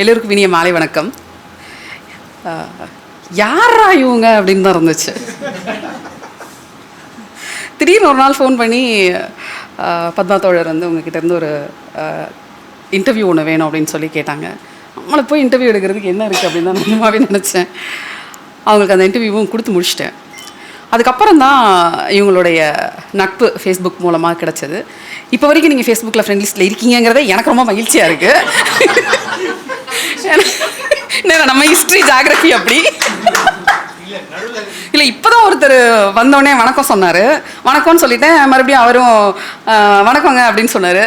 எல்லோருக்கும் இனிய மாலை வணக்கம். யாரா இவங்க அப்படின்னு தான் இருந்துச்சு. திடீர்னு ஒரு நாள் ஃபோன் பண்ணி பத்மா தோழர் வந்து உங்ககிட்டேருந்து ஒரு இன்டர்வியூ ஒன்று வேணும் அப்படின்னு சொல்லி கேட்டாங்க. நம்மளை போய் இன்டர்வியூ எடுக்கிறதுக்கு என்ன இருக்குது அப்படின்னு தான் நிஜமாவே நினச்சேன். அவங்களுக்கு அந்த இன்டர்வியூவும் கொடுத்து முடிச்சிட்டேன். அதுக்கப்புறம் தான் இவங்களுடைய நட்பு ஃபேஸ்புக் மூலமாக கிடச்சது. இப்போ வரைக்கும் நீங்கள் ஃபேஸ்புக்கில் ஃப்ரெண்ட் லிஸ்ட்டில் இருக்கீங்கிறதே எனக்கு ரொம்ப மகிழ்ச்சியாக இருக்குது நம்ம ஹிஸ்ட்ரி ஜாகிரபி அப்படி. இல்லை இப்போதான் ஒருத்தர் வந்தோடனே வணக்கம் சொன்னார். வணக்கம்னு சொல்லிட்டேன் மறுபடியும் அவரும் வணக்கங்க அப்படின்னு சொன்னார்.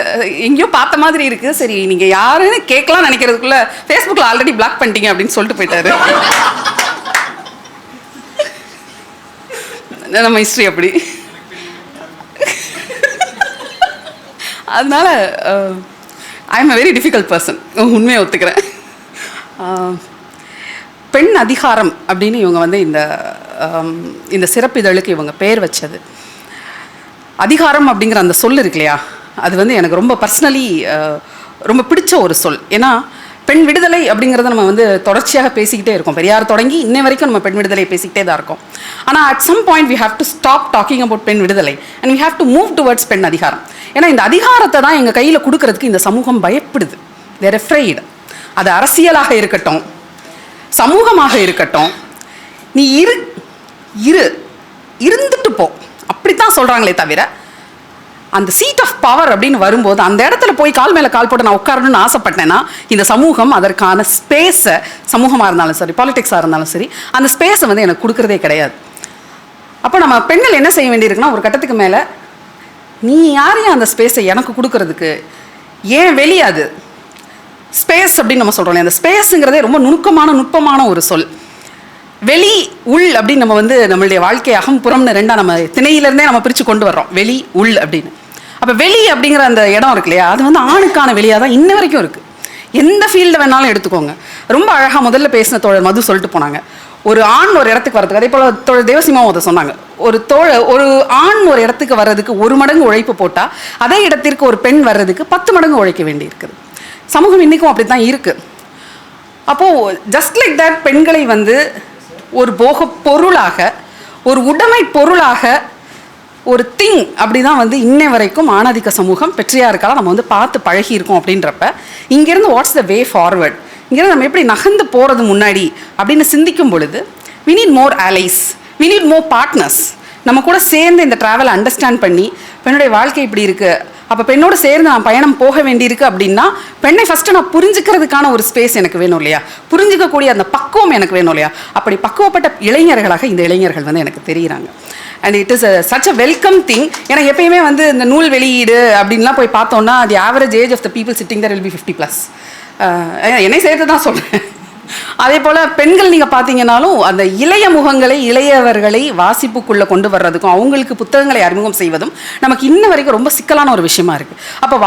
எங்கேயோ பார்த்த மாதிரி இருக்குது சரி நீங்கள் யாருன்னு கேட்கலாம் நினைக்கிறதுக்குள்ள ஃபேஸ்புக்கில் ஆல்ரெடி பிளாக் பண்ணிட்டீங்க அப்படின்னு சொல்லிட்டு போயிட்டாரு. நம்ம ஹிஸ்ட்ரி அப்படி? அதனால I am a very difficult person உண்மையை ஒத்துக்கிறேன். பெண் அதிகாரம் அப்படின்னு இவங்க வந்து இந்த இந்த சிறப்பிதழுக்கு இவங்க பேர் வச்சது. அதிகாரம் அப்படிங்கிற அந்த சொல் இருக்கு இல்லையா? அது வந்து எனக்கு ரொம்ப பர்சனலி ரொம்ப பிடிச்ச ஒரு சொல். ஏன்னா பெண் விடுதலை அப்படிங்கிறத நம்ம வந்து தொடர்ச்சியாக பேசிக்கிட்டே இருக்கோம். பெரியார் தொடங்கி இன்ன வரைக்கும் நம்ம பெண் விடுதலை பேசிக்கிட்டே தான் இருக்கோம். ஆனால் at some point we have to stop talking about பெண் விடுதலை and we have to move towards பெண் அதிகாரம். ஏன்னா இந்த அதிகாரத்தை தான் எங்கள் கையில் கொடுக்கறதுக்கு இந்த சமூகம் பயப்படுது. தேர் எஃப்ரைடு அது அரசியலாக இருக்கட்டும் சமூகமாக இருக்கட்டும் நீ இரு இரு இருந்துட்டு போ. அப்படித்தான் சொல்கிறாங்களே தவிர அந்த சீட் ஆஃப் பவர் அப்படின்னு வரும்போது அந்த இடத்துல போய் கால் மேலே கால் போட்டு நான் உட்காரணும்னு ஆசைப்பட்டேன்னா இந்த சமூகம் அதற்கான ஸ்பேஸை சமூகமாக இருந்தாலும் சரி பாலிடிக்ஸாக இருந்தாலும் சரி அந்த ஸ்பேஸை வந்து எனக்கு கொடுக்குறதே கிடையாது. அப்போ நம்ம பெண்கள் என்ன செய்ய வேண்டியிருக்குன்னா ஒரு கட்டத்துக்கு மேலே நீ யாரையும் அந்த ஸ்பேஸை எனக்கு கொடுக்கறதுக்கு ஏன் வெளியாது ஸ்பேஸ் அப்படின்னு நம்ம சொல்கிறோம் அந்த ஸ்பேஸுங்கிறதே ரொம்ப நுணுக்கமான நுட்பமான ஒரு சொல். வெளி உள் அப்படின்னு நம்ம வந்து நம்மளுடைய வாழ்க்கை அகம் புறம்னு நம்ம திணையிலேருந்தே நம்ம பிரித்து கொண்டு வர்றோம். வெளி உள் அப்படின்னு. அப்போ வெளி அப்படிங்கிற அந்த இடம் இருக்கு இல்லையா அது வந்து ஆணுக்கான வெளியாக தான் இன்ன வரைக்கும் இருக்குது எந்த ஃபீல்டை வேணாலும் எடுத்துக்கோங்க. ரொம்ப அழகாக முதல்ல பேசின தோழர் மது சொல்லிட்டு போனாங்க. ஒரு ஆண் ஒரு இடத்துக்கு வரதுக்கு அதே போல் தோழர் தேவசிமாவும் அதை சொன்னாங்க. ஒரு தோழ ஒரு ஆண் ஒரு இடத்துக்கு வர்றதுக்கு ஒரு மடங்கு உழைப்பு போட்டால் அதே இடத்திற்கு ஒரு பெண் வர்றதுக்கு பத்து மடங்கு உழைக்க வேண்டி இருக்குது சமூகம் இன்றைக்கும் அப்படி தான் இருக்குது அப்போது ஜஸ்ட் லைக் தட் பெண்களை வந்து ஒரு போக பொருளாக ஒரு உடைமை பொருளாக ஒரு திங் அப்படி தான் வந்து இன்னை வரைக்கும் ஆணாதிக்க சமூகம் பெற்றியாருக்கால நம்ம வந்து பார்த்து பழகி இருக்கோம் அப்படின்றப்ப இங்கேருந்து வாட்ஸ் த வே ஃபார்வர்ட் இங்கேருந்து நம்ம எப்படி நகர்ந்து போகிறது முன்னாடி அப்படின்னு சிந்திக்கும் பொழுது we need more allies we need more partners நம்ம கூட சேர்ந்து இந்த ட்ராவலை அண்டர்ஸ்டாண்ட் பண்ணி பெண்ணுடைய வாழ்க்கை இப்படி இருக்குது அப்போ பெண்ணோடு சேர்ந்து நான் பயணம் போக வேண்டியிருக்கு அப்படின்னா பெண்ணை ஃபஸ்ட்டு நான் புரிஞ்சுக்கிறதுக்கான ஒரு ஸ்பேஸ் எனக்கு வேணும் இல்லையா? புரிஞ்சுக்கக்கூடிய அந்த பக்குவம் எனக்கு வேணும் இல்லையா? அப்படி பக்குவப்பட்ட இளைஞர்களாக இந்த இளைஞர்கள் வந்து எனக்கு தெரிகிறாங்க and it is such a welcome thing ஏன்னா எப்பயுமே வந்து இந்த நூல் வெளியீடு அப்படின்லாம் போய் பார்த்தோம்னா the average age of the people sitting there will be fifty plus என்னை சேர்த்து தான் சொல்கிறேன் அதே போல் பெண்கள் நீங்கள் பார்த்தீங்கன்னாலும் அந்த இளைய முகங்களை இளையவர்களை வாசிப்புக்குள்ளே கொண்டு வர்றதுக்கும் அவங்களுக்கு புத்தகங்களை அறிமுகம் செய்வதும் நமக்கு இன்ன வரைக்கும் ரொம்ப சிக்கலான ஒரு விஷயமா இருக்குது அப்போ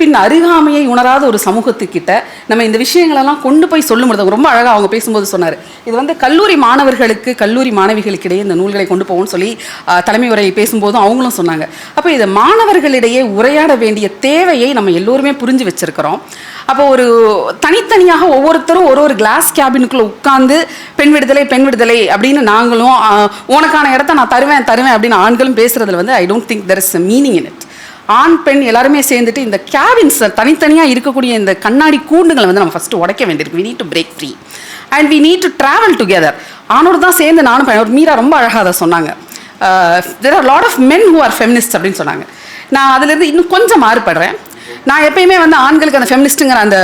பின் அருகாமையை உணராத ஒரு சமூகத்துக்கிட்ட நம்ம இந்த விஷயங்களெல்லாம் கொண்டு போய் சொல்லும் பொழுது ரொம்ப அழகாக அவங்க பேசும்போது சொன்னார். இது வந்து கல்லூரி மாணவர்களுக்கு கல்லூரி மாணவிகளுக்கிடையே இந்த நூல்களை கொண்டு போவோம்னு சொல்லி தலைமை உரையை பேசும்போதும் அவங்களும் சொன்னாங்க. அப்போ இது மாணவர்களிடையே உரையாட வேண்டிய தேவையை நம்ம எல்லோருமே புரிஞ்சு வச்சிருக்கிறோம். அப்போ ஒரு தனித்தனியாக ஒவ்வொருத்தரும் ஒரு ஒரு கிளாஸ் கேபினுக்குள்ளே உட்கார்ந்து பெண் விடுதலை பெண் விடுதலை அப்படின்னு நாங்களும் உனக்கான இடத்த நான் தருவேன் தருவேன் அப்படின்னு ஆண்களும் பேசுறதுல வந்து I don't think there is a meaning in it ஆண் பெண் எல்லாருமே சேர்ந்துட்டு இந்த கேபின்ஸ் தனித்தனியாக இருக்கக்கூடிய இந்த கண்ணாடி கூண்டுகளை வந்து நம்ம ஃபஸ்ட்டு உடைக்க வேண்டியிருக்கு. We need to break free and we need to travel together ஆணோடு தான் சேர்ந்து நானும் பையன் ஒரு மீரா ரொம்ப அழகாக அதை சொன்னாங்க. There are lot of men who are feminist அப்படின்னு சொன்னாங்க. நான் அதுலேருந்து இன்னும் கொஞ்சம் மாறுபடுறேன். நான் எப்பயுமே வந்து ஆண்களுக்கு அந்த ஃபெமினிஸ்ட்டுங்கிற அந்த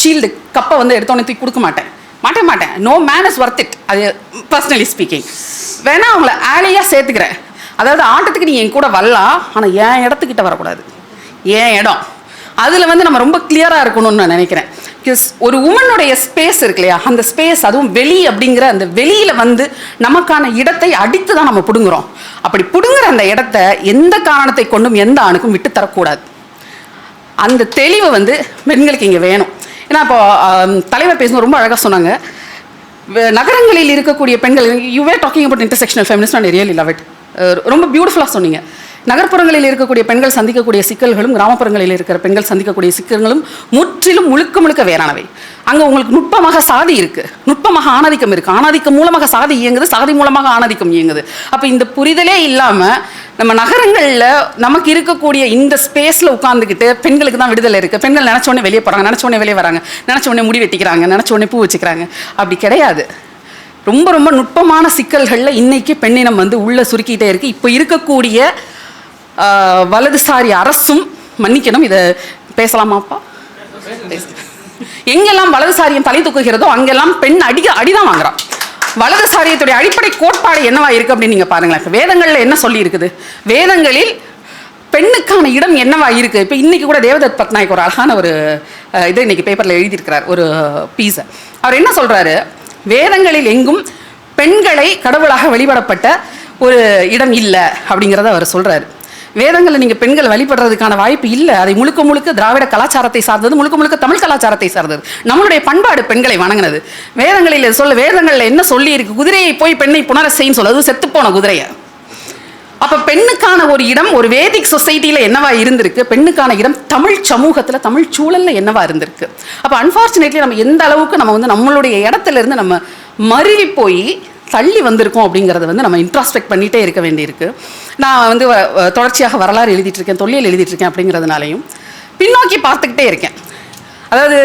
ஷீல்டு கப்பை வந்து எடுத்தோன்னே தூக்கி கொடுக்க மாட்டேன். மாட்டேன் மாட்டேன். No man is worth it அது பர்சனலி ஸ்பீக்கிங் வேணா அவங்கள ஆலையாக சேர்த்துக்கிறேன். அதாவது ஆட்டத்துக்கு நீ என் கூட வரலாம் ஆனால் என் இடத்துக்கிட்ட வரக்கூடாது. என் இடம். அதில் வந்து நம்ம ரொம்ப கிளியராக இருக்கணும்னு நான் நினைக்கிறேன். பிகாஸ் ஒரு உமனுடைய ஸ்பேஸ் இருக்கு இல்லையா? அந்த ஸ்பேஸ் அதுவும் வெளி அப்படிங்கிற அந்த வெளியில் வந்து நமக்கான இடத்தை அடித்து தான் நம்ம பிடுங்குறோம். அப்படி பிடுங்குற அந்த இடத்த எந்த காரணத்தை கொண்டும் எந்த ஆணுக்கும் விட்டு தரக்கூடாது. அந்த தெளிவு வந்து பெண்களுக்கு இங்கே வேணும். ஏன்னா இப்போ தலைவர் பேசணும் ரொம்ப அழகாக சொன்னாங்க. நகரங்களில் இருக்கக்கூடிய பெண்கள் you were talking about intersectional feminist and really love it ரொம்ப பியூட்டிஃபுல்லாக சொன்னீங்க. நகர்ப்புறங்களில் இருக்கக்கூடிய பெண்கள் சந்திக்கக்கூடிய சிக்கல்களும் கிராமப்புறங்களில் இருக்கிற பெண்கள் சந்திக்கக்கூடிய சிக்கல்களும் முற்றிலும் முழுக்க முழுக்க வேறானவை. அங்கே உங்களுக்கு நுட்பமாக சாதி இருக்குது நுட்பமாக ஆணாதிக்கம் இருக்குது ஆணாதிக்கம் மூலமாக சாதி இயங்குது சாதி மூலமாக ஆணாதிக்கம் இயங்குது. அப்போ இந்த புரிதலே இல்லாமல் நம்ம நகரங்களில் நமக்கு இருக்கக்கூடிய இந்த ஸ்பேஸில் உட்காந்துக்கிட்டு பெண்களுக்கு தான் விடுதலை இருக்குது பெண்கள் நினச்ச உடனே வெளியே போகிறாங்க நினச்ச உடனே வெளியே வராங்க நினச்ச உடனே முடி வெட்டிக்கிறாங்க நினச்ச உடனே பூ வச்சுக்கிறாங்க. அப்படி கிடையாது. ரொம்ப ரொம்ப நுட்பமான சிக்கல்களில் இன்றைக்கி பெண்ணினம் வந்து உள்ளே சுருக்கிட்டே இருக்குது இப்போ இருக்கக்கூடிய வலதுசாரி அரசும் மன்னிக்கணும் இதை பேசலாமாப்பா எங்கெல்லாம் வலதுசாரியம் தலை தூக்குகிறதோ அங்கெல்லாம் பெண் அடி அடிதான் வாங்குறான் வலதுசாரியத்துடைய அடிப்படை கோட்பாடு என்னவா இருக்கு அப்படின்னு நீங்க பாருங்களேன். வேதங்கள்ல என்ன சொல்லி இருக்குது? வேதங்களில் பெண்ணுக்கான இடம் என்னவா இருக்கு? இப்போ இன்னைக்கு கூட தேவதத் பட்நாயக் ஒரு அழகான ஒரு இது இதை இன்னைக்கு பேப்பர்ல எழுதியிருக்கிறார் ஒரு பீஸை. அவர் என்ன சொல்றாரு? வேதங்களில் எங்கும் பெண்களை கடவுளாக வழிபடப்பட்ட ஒரு இடம் இல்லை அப்படிங்கிறத அவர் சொல்கிறார் வேதங்களில் நீங்கள் பெண்கள் வழிபடுறதுக்கான வாய்ப்பு இல்லை. அதை முழுக்க முழுக்க திராவிட கலாச்சாரத்தை சார்ந்தது முழுக்க முழுக்க தமிழ் கலாச்சாரத்தை சார்ந்தது. நம்மளுடைய பண்பாடு பெண்களை வணங்கினது. வேதங்களில் சொல்ல வேதங்களில் என்ன சொல்லி இருக்கு குதிரையை போய் பெண்ணை புனர செய்யும் சொல்ல. அது செத்துப்போன குதிரையை. அப்ப பெண்ணுக்கான ஒரு இடம் ஒரு வேதிக் சொசைட்டியில என்னவா இருந்திருக்கு? பெண்ணுக்கான இடம் தமிழ் சமூகத்துல தமிழ் சூழல்ல என்னவா இருந்திருக்கு? அப்ப அன்பார்ச்சுனேட்லி நம்ம எந்த அளவுக்கு நம்ம வந்து நம்மளுடைய இடத்துல இருந்து நம்ம மருவி போய் தள்ளி வந்திருக்கோம் அப்படிங்கிறத வந்து நம்ம இன்ட்ராஸ்பெக்ட் பண்ணிட்டே இருக்க வேண்டியிருக்கு. நான் வந்து தொடர்ச்சியாக வரலாறு எழுதிட்டு இருக்கேன் தொல்லியல் எழுதிட்டு இருக்கேன் அப்படிங்கிறதுனாலையும் பின்னோக்கி பார்த்துக்கிட்டே இருக்கேன். அதாவது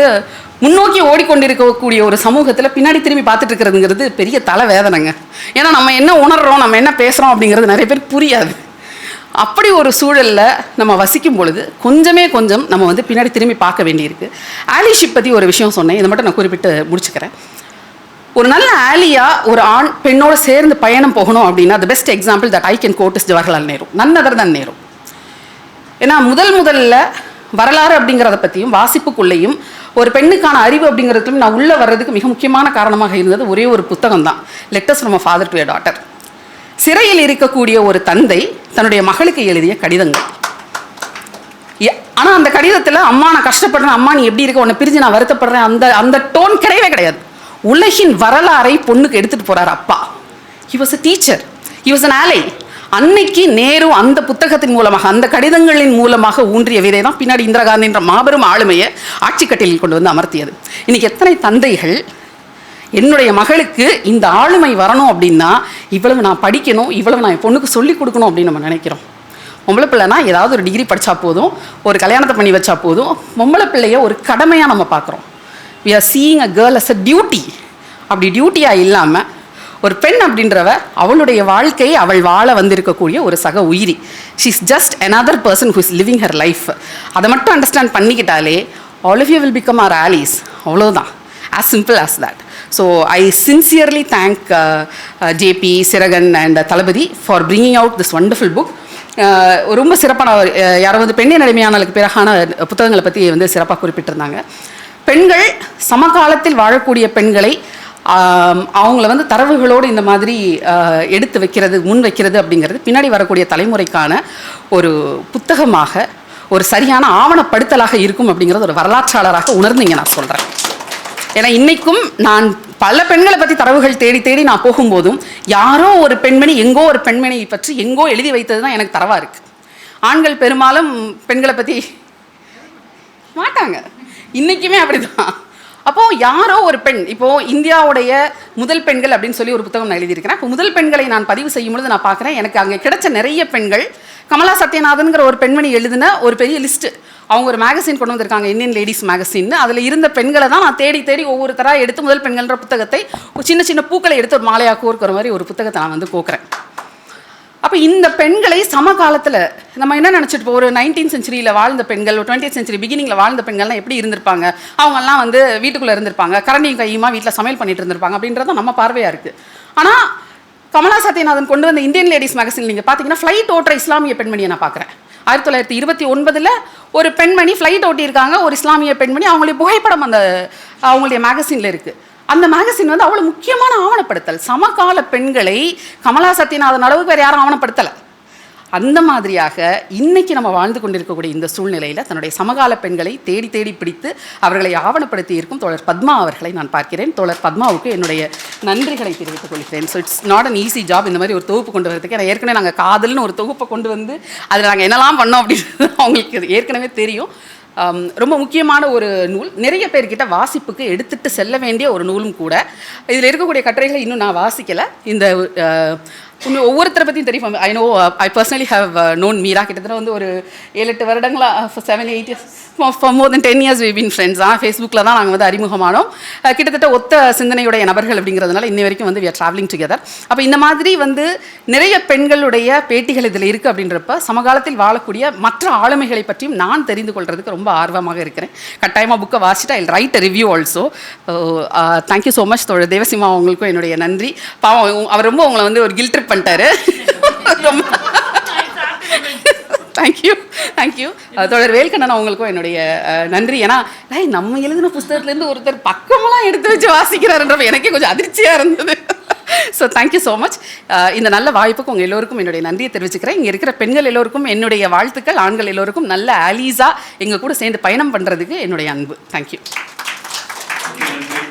முன்னோக்கி ஓடிக்கொண்டிருக்கக்கூடிய ஒரு சமூகத்தில் பின்னாடி திரும்பி பார்த்துட்டு இருக்கிறதுங்கிறது பெரிய தலைவேதனைங்க. ஏன்னா நம்ம என்ன உணர்றோம் நம்ம என்ன பேசுகிறோம் அப்படிங்கிறது நிறைய பேர் புரியாது. அப்படி ஒரு சூழலில் நம்ம வசிக்கும் பொழுது கொஞ்சமே கொஞ்சம் நம்ம வந்து பின்னாடி திரும்பி பார்க்க வேண்டியிருக்கு. ஆலிஷிப் பற்றி ஒரு விஷயம் சொன்னேன். இதை மட்டும் நான் குறிப்பிட்டு முடிச்சுக்கிறேன். ஒரு நல்ல ஆலியா ஒரு ஆண் பெண்ணோட சேர்ந்து பயணம் போகணும் அப்படின்னா the best example that I can quote is Jawaharlal Nehru நன்னதர் தான் நேரு. ஏன்னா முதல் முதல்ல வரலாறு அப்படிங்கிறத பற்றியும் வாசிப்புக்குள்ளேயும் ஒரு பெண்ணுக்கான அறிவு அப்படிங்கிறதுலையும் நான் உள்ளே வர்றதுக்கு மிக முக்கியமான காரணமாக இருந்தது ஒரே ஒரு புத்தகம் தான் letters from father to daughter சிறையில் இருக்கக்கூடிய ஒரு தந்தை தன்னுடைய மகளுக்கு எழுதிய கடிதங்கள். ஆனால் அந்த கடிதத்தில் அம்மா நான் கஷ்டப்படுறேன். அம்மா நீ எப்படி இருக்க? உன்னை பிரிஞ்சு நான் வருத்தப்படுறேன். அந்த அந்த டோன் கிடையவே கிடையாது. உலகின் வரலாறை பொண்ணுக்கு எடுத்துகிட்டு போறாரு அப்பா. He was a teacher he was an ally அன்னைக்கு நேரு அந்த புத்தகத்தின் மூலமாக அந்த கடிதங்களின் மூலமாக ஊன்றிய விதை தான் பின்னாடி இந்திரா காந்தின்ற மாபெரும் ஆளுமையை ஆட்சி கட்டிலில் கொண்டு வந்து அமர்த்தியது. இன்னைக்கு எத்தனை தந்தைகள் என்னுடைய மகளுக்கு இந்த ஆளுமை வரணும் அப்படின்னா இவ்வளவு நான் படிக்கணும் இவ்வளவு நான் என் பொண்ணுக்கு சொல்லிக் கொடுக்கணும் அப்படின்னு நம்ம நினைக்கிறோம். பொம்பளை பிள்ளைனா ஏதாவது ஒரு டிகிரி படித்தா போதும் ஒரு கல்யாணத்தை பண்ணி வச்சா போதும் பொம்பளை பிள்ளைய ஒரு கடமையாக நம்ம பார்க்குறோம். We are seeing a girl as a duty அப்படி டியூட்டியாக இல்லாமல் ஒரு பெண் அப்படின்றவ அவளுடைய வாழ்க்கையை அவள் வாழ வந்திருக்கக்கூடிய ஒரு சக உயிரி. She's just another person who is living her life அதை மட்டும் understand பண்ணிக்கிட்டாலே all of you will become our allies அவ்வளோதான் as simple as that so I sincerely thank JP uh, uh and Thalapathy for bringing out this wonderful book ரொம்ப சிறப்பான uh, யாராவது யாரோ வந்து பெண்ணின் அடிமையானலுக்கு பிறகான புத்தகங்களை பற்றி வந்து சிறப்பாக குறிப்பிட்டிருந்தாங்க. பெண்கள் சமகாலத்தில் வாழக்கூடிய பெண்களை அவங்கள வந்து தரவுகளோடு இந்த மாதிரி எடுத்து வைக்கிறது முன் வைக்கிறது அப்படிங்கிறது பின்னாடி வரக்கூடிய தலைமுறைக்கான ஒரு புத்தகமாக ஒரு சரியான ஆவணப்படுத்தலாக இருக்கும் அப்படிங்கிறது ஒரு வரலாற்றாளராக உணர்ந்தீங்க நான் சொல்கிறேன் ஏன்னா இன்றைக்கும் நான் பல பெண்களை பற்றி தரவுகள் தேடி தேடி நான் போகும்போதும் யாரோ ஒரு பெண்மணி எங்கோ ஒரு பெண்மணியை பற்றி எங்கோ எழுதி வைத்தது தான் எனக்கு தரவாக இருக்குது ஆண்கள் பெரும்பாலும் பெண்களை பற்றி மாட்டாங்க. இன்னைக்குமே அப்படிதான். அப்போ யாரோ ஒரு பெண் இப்போ இந்தியாவுடைய முதல் பெண்கள் அப்படின்னு சொல்லி ஒரு புத்தகம் நான் எழுதியிருக்கிறேன். இப்போ முதல் பெண்களை நான் பதிவு செய்யும் பொழுது நான் பார்க்குறேன் எனக்கு அங்கே கிடைச்ச நிறைய பெண்கள் கமலா சத்யநாதன்கிற ஒரு பெண்மணி எழுதின ஒரு பெரிய லிஸ்ட்டு அவங்க ஒரு மேகசின் கொண்டு வந்திருக்காங்க இந்தியன் லேடிஸ் மேகசின்னு அதில் இருந்த பெண்களை தான் நான் தேடி தேடி ஒவ்வொருத்தராக எடுத்து முதல் பெண்கள்ன்ற புத்தகத்தை ஒரு சின்ன சின்ன பூக்களை எடுத்து ஒரு மாலையாக கோர்க்கிற மாதிரி ஒரு புத்தகத்தை நான் வந்து கோக்குறேன் அப்போ இந்த பெண்களை சமகாலத்தில் நம்ம என்ன நினச்சிட்டு இப்போ ஒரு நைன்டீன் செஞ்சுரியில் வாழ்ந்த பெண்கள் ஒரு டுவெண்ட்டி செஞ்சுரி பிகினிங்கில் வாழ்ந்த பெண்கள்லாம் எப்படி இருந்திருப்பாங்க? அவங்கெல்லாம் வந்து வீட்டுக்குள்ளே இருந்திருப்பாங்க. கரண்டியும் கையுமா வீட்டில் சமையல் பண்ணிட்டு இருந்திருப்பாங்க. அப்படின்றது நம்ம பார்வையாக இருக்குது ஆனால் கமலா சத்யநாதன் கொண்டு வந்த இந்தியன் லேடிஸ் மேகசின் நீங்கள் பார்த்தீங்கன்னா ஃப்ளைட் ஓட்டுற இஸ்லாமிய பெண்மணியை நான் பார்க்குறேன் ஆயிரத்தி தொள்ளாயிரத்தி இருபத்தி ஒன்பதில் ஒரு பெண்மணி ஃப்ளைட் ஓட்டியிருக்காங்க. ஒரு இஸ்லாமிய பெண்மணி அவங்களுடைய புகைப்படம் அந்த அவங்களுடைய மேகசினில் இருக்குது அந்த மேகசின் வந்து அவ்வளோ முக்கியமான ஆவணப்படுத்தல். சமகால பெண்களை கமலா சத்யநாதன் அளவுக்கு வேறு யாரும் ஆவணப்படுத்தலை. அந்த மாதிரியாக இன்னைக்கு நம்ம வாழ்ந்து கொண்டிருக்கக்கூடிய இந்த சூழ்நிலையில் தன்னுடைய சமகால பெண்களை தேடி தேடி பிடித்து அவர்களை ஆவணப்படுத்தி இருக்கும் தோழர் பத்மா அவர்களை நான் பார்க்கிறேன். தோழர் பத்மாவுக்கு என்னுடைய நன்றிகளை தெரிவித்துக் கொள்கிறேன். So it's not an easy job இந்த மாதிரி ஒரு தொகுப்பு கொண்டு வரதுக்கு ஏன்னா ஏற்கனவே நாங்கள் காதல்னு ஒரு தொகுப்பை கொண்டு வந்து அதில் நாங்கள் என்னெல்லாம் பண்ணோம் அப்படின்றது அவங்களுக்கு ஏற்கனவே தெரியும். ரொம்ப முக்கியமான ஒரு நூல். நிறைய பேர்கிட்ட வாசிப்புக்கு எடுத்துட்டு செல்ல வேண்டிய ஒரு நூலும் கூட. இதில் இருக்கக்கூடிய கட்டுரைகளை இன்னும் நான் வாசிக்கலை. இந்த இன்னும் ஒவ்வொருத்தரை பற்றியும் தெரியும்? I know I personally have known Meera கிட்டத்தட்ட வந்து ஒரு ஏழு எட்டு வருடங்களா seven eight years for more than ten years we been friends தான் ஃபேஸ்புக்கில் தான் நாங்கள் வந்து அறிமுகமானோம். Uh, கிட்டத்தட்ட ஒத்த சிந்தனையுடைய நபர்கள் அப்படிங்கிறதுனால இன்ன வரைக்கும் வந்து வி ஆர் ட்ராவலிங் டுகெதர் அப்போ இந்த மாதிரி வந்து நிறைய பெண்களுடைய பேட்டிகள் இதில் இருக்குது அப்படின்றப்ப சமகாலத்தில் வாழக்கூடிய மற்ற ஆளுமைகளை பற்றியும் நான் தெரிந்து கொள்றதுக்கு ரொம்ப ஆர்வமாக இருக்கிறேன். கட்டாயமாக புக்கை வாசிட்டு I write review also thank you so much தோழர் தேவசிமா அவங்களுக்கும் என்னுடைய நன்றி. பாவம் அவர் ரொம்ப உங்களை வந்து ஒரு கில் ட்ரிப் பண்ணிட்டாரு. ரொம்ப தேங்க்யூ தேங்க்யூ தொடர் வேல்கண்ணன் அவங்களுக்கும் என்னுடைய நன்றி. ஏன்னா நம்ம எழுதின புஸ்தகத்துலேருந்து ஒருத்தர் பக்கமெல்லாம் எடுத்து வச்சு வாசிக்கிறாருன்றப்ப எனக்கே கொஞ்சம் அதிர்ச்சியாக இருந்தது. ஸோ தேங்க்யூ ஸோ மச் இந்த நல்ல வாய்ப்புக்கு உங்கள் எல்லோருக்கும் என்னுடைய நன்றியை தெரிவிச்சுக்கிறேன். இங்கே இருக்கிற பெண்கள் எல்லோருக்கும் என்னுடைய வாழ்த்துக்கள். ஆண்கள் எல்லோருக்கும் நல்ல ஆலீஸாக எங்கள் கூட சேர்ந்து பயணம் பண்ணுறதுக்கு என்னுடைய அன்பு. தேங்க்யூ